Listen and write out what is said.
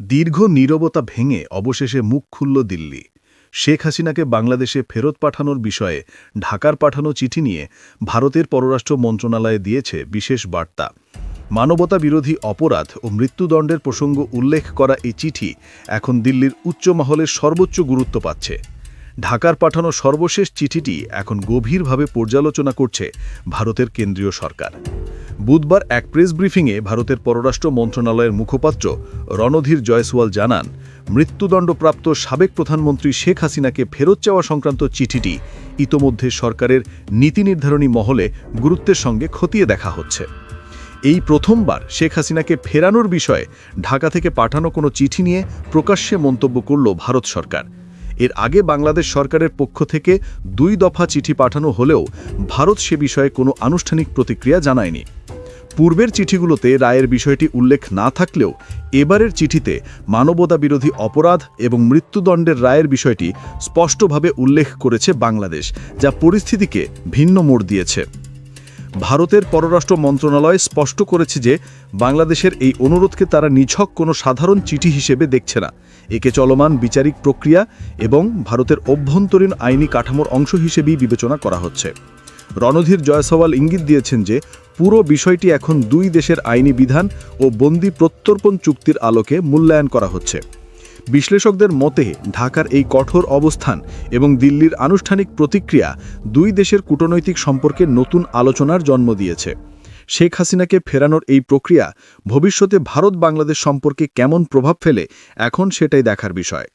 দীর্ঘ নীরবতা ভেঙে অবশেষে মুখ খুলল দিল্লি। শেখ হাসিনাকে বাংলাদেশে ফেরত পাঠানোর বিষয়ে ঢাকার পাঠানো চিঠি নিয়ে ভারতের পররাষ্ট্র মন্ত্রণালয়ে দিয়েছে বিশেষ বার্তা। মানবতা বিরোধী অপরাধ ও মৃত্যুদণ্ডের প্রসঙ্গ উল্লেখ করা এই চিঠি এখন দিল্লির উচ্চ মহলের সর্বোচ্চ গুরুত্ব পাচ্ছে। ঢাকার পাঠানো সর্বশেষ চিঠিটি এখন গভীরভাবে পর্যালোচনা করছে ভারতের কেন্দ্রীয় সরকার। বুধবার এক প্রেস ব্রিফিংয়ে ভারতের পররাষ্ট্র মন্ত্রণালয়ের মুখপাত্র রণধীর জয়সওয়াল জানান, মৃত্যুদণ্ডপ্রাপ্ত সাবেক প্রধানমন্ত্রী শেখ হাসিনাকে ফেরত চাওয়া সংক্রান্ত চিঠিটি ইতোমধ্যে সরকারের নীতি নির্ধারণী মহলে গুরুত্বের সঙ্গে খতিয়ে দেখা হচ্ছে। এই প্রথমবার শেখ হাসিনাকে ফেরানোর বিষয়ে ঢাকা থেকে পাঠানো কোনো চিঠি নিয়ে প্রকাশ্যে মন্তব্য করল ভারত সরকার। এর আগে বাংলাদেশ সরকারের পক্ষ থেকে দুই দফা চিঠি পাঠানো হলেও ভারত সে বিষয়ে কোনো আনুষ্ঠানিক প্রতিক্রিয়া জানায়নি। পূর্বের চিঠিগুলোতে রায়ের বিষয়টি উল্লেখ না থাকলেও এবারের চিঠিতে মানবতা বিরোধী অপরাধ এবং মৃত্যুদণ্ডের রায়ের বিষয়টি স্পষ্টভাবে উল্লেখ করেছে বাংলাদেশ, যা পরিস্থিতিকে ভিন্ন মোড় দিয়েছে। ভারতের পররাষ্ট্র মন্ত্রণালয় স্পষ্ট করেছে যে বাংলাদেশের এই অনুরোধকে তারা নিছক কোনো সাধারণ চিঠি হিসেবে দেখছে না। একে চলমান বিচারিক প্রক্রিয়া এবং ভারতের অভ্যন্তরীণ আইনি কাঠামোর অংশ হিসেবেই বিবেচনা করা হচ্ছে। রণধীর জয়সওয়াল ইঙ্গিত দিয়েছেন যে পুরো বিষয়টি এখন দুই দেশের আইনি বিধান ও বন্দি প্রত্যর্পণ চুক্তির আলোকে মূল্যায়ন করা হচ্ছে। বিশ্লেষকদের মতে, ঢাকার এই কঠোর অবস্থান এবং দিল্লির আনুষ্ঠানিক প্রতিক্রিয়া দুই দেশের কূটনৈতিক সম্পর্কে নতুন আলোচনার জন্ম দিয়েছে। শেখ হাসিনাকে ফেরানোর এই প্রক্রিয়া ভবিষ্যতে ভারত বাংলাদেশ সম্পর্কে কেমন প্রভাব ফেলে, এখন সেটাই দেখার বিষয়।